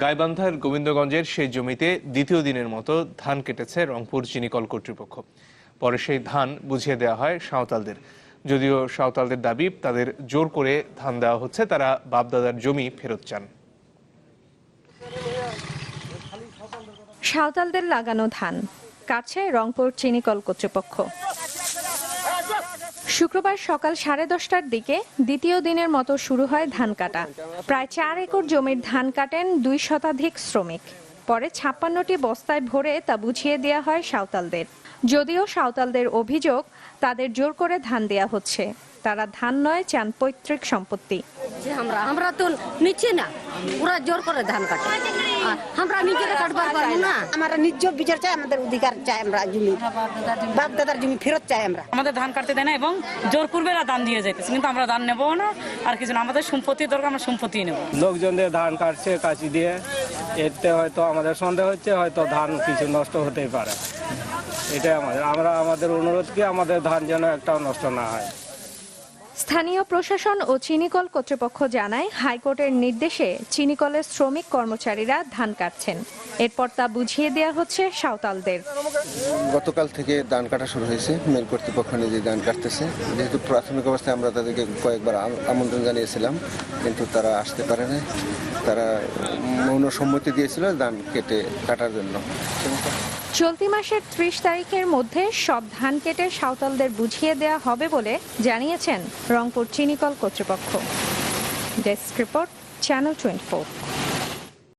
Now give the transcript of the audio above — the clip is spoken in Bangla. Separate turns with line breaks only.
গাইবান্ধার গোবিন্দগঞ্জের সেই জমিতে দ্বিতীয় দিনের মতো ধান কেটেছে রংপুর চিনিকল কর্তৃপক্ষ। পরে সেই ধান বুঝিয়ে দেওয়া হয় সাঁওতালদের। যদিও সাঁওতালদের দাবি, তাদের জোর করে ধান দেওয়া হচ্ছে, তারা বাপদাদার জমি ফেরত চান।
সাঁওতালদের লাগানো ধান কাটছে রংপুর চিনিকল কর্তৃপক্ষ। শুক্রবার সকাল সাড়ে দশটার দিকে দ্বিতীয় দিনের মতো শুরু হয় ধান কাটা। প্রায় চার একর জমির ধান কাটেন দুই শতাধিক শ্রমিক। পরে ছাপ্পান্নটি বস্তায় ভরে তা বুঝিয়ে দেওয়া হয় সাঁওতালদের। যদিও সাঁওতালদের অভিযোগ, তাদের জোর করে ধান দেয়া হচ্ছে। তারা ধান নয়, চান পৈতৃক সম্পত্তি।
আমরা আমরা তো নিচ্ছি না। ওরা জোর করে ধান কাটে। আমরা নিজেরা কাটবার পারব না।
আমরা ন্যায্য বিচার চাই আমাদের অধিকার চাই আমরা জমি বাপ দাদার জমি ফেরত চাই আমরা।
আমাদের ধান কাটতে দেয় না এবং জোর করবে না ধান দিয়ে যাইতেছে কিন্তু আমরা ধান নেব না আর কিছু না। আমাদের সম্পত্তি দরকার আমরা সম্পত্তি নেব।
লোকজনদের ধান কাটছে কাঁচি দিয়ে এতে হয়তো আমাদের সন্দেহ হচ্ছে হয়তো ধান কিছু নষ্ট হতেই পারে। এটাই আমাদের। আমরা আমাদের অনুরোধ কি আমাদের ধান যেন একটাও নষ্ট না হয়।
স্থানীয় প্রশাসন ও চিনিকল কর্তৃপক্ষ জানায়, হাইকোর্টের নির্দেশে চিনিকলের শ্রমিক কর্মচারীরা ধান কাটছেন। এরপর তা বুঝিয়ে দেওয়া হচ্ছে সাঁওতালদের।
গতকাল থেকে ধান কাটা শুরু হয়েছে। মেল কর্তৃপক্ষ নিজে ধান কাটতেছে। যেহেতু প্রাথমিক অবস্থায় আমরা তাদেরকে কয়েকবার আমন্ত্রণ জানিয়েছিলাম, কিন্তু তারা আসতে পারে না তারা মৌন সম্মতি দিয়েছিল ধান কেটে কাটার জন্য।
চলতি মাসের ত্রিশ তারিখের মধ্যে সব ধান কেটে সাঁওতালদের বুঝিয়ে দেওয়া হবে বলে জানিয়েছেন রংপুর চিনিকল কর্তৃপক্ষ। Desk report channel twenty